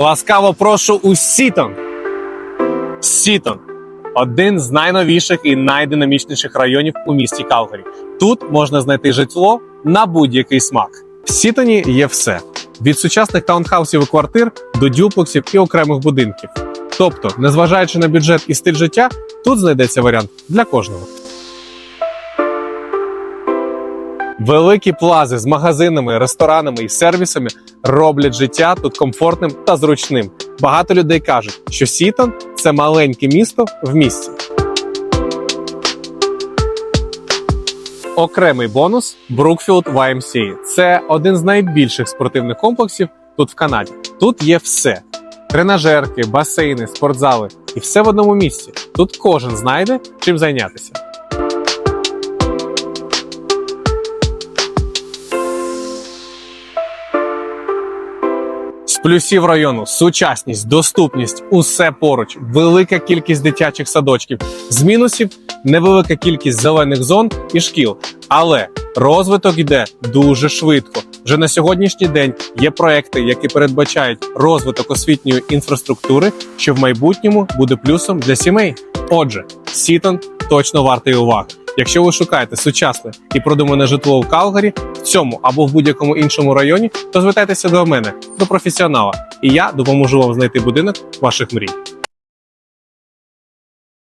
Ласкаво прошу у Сітон. Сітон один з найновіших і найдинамічніших районів у місті Калгарі. Тут можна знайти житло на будь-який смак. В Сітоні є все: від сучасних таунхаусів і квартир до дюплексів і окремих будинків. Тобто, незважаючи на бюджет і стиль життя, тут знайдеться варіант для кожного. Великі плази з магазинами, ресторанами і сервісами роблять життя тут комфортним та зручним. Багато людей кажуть, що Сітон це маленьке місто в місті. Окремий бонус Brookfield YMCA. Це один з найбільших спортивних комплексів тут в Канаді. Тут є все: тренажерки, басейни, спортзали і все в одному місці. Тут кожен знайде чим зайнятися. Плюсів району сучасність, доступність, усе поруч, велика кількість дитячих садочків. З мінусів невелика кількість зелених зон і шкіл. Але розвиток йде дуже швидко. Вже на сьогоднішній день є проекти, які передбачають розвиток освітньої інфраструктури, що в майбутньому буде плюсом для сімей. Отже, Сітон точно вартий уваги. Якщо ви шукаєте сучасне і продумане житло в Калгарі, в цьому або в будь-якому іншому районі, то звертайтеся до мене, до професіонала, і я допоможу вам знайти будинок ваших мрій.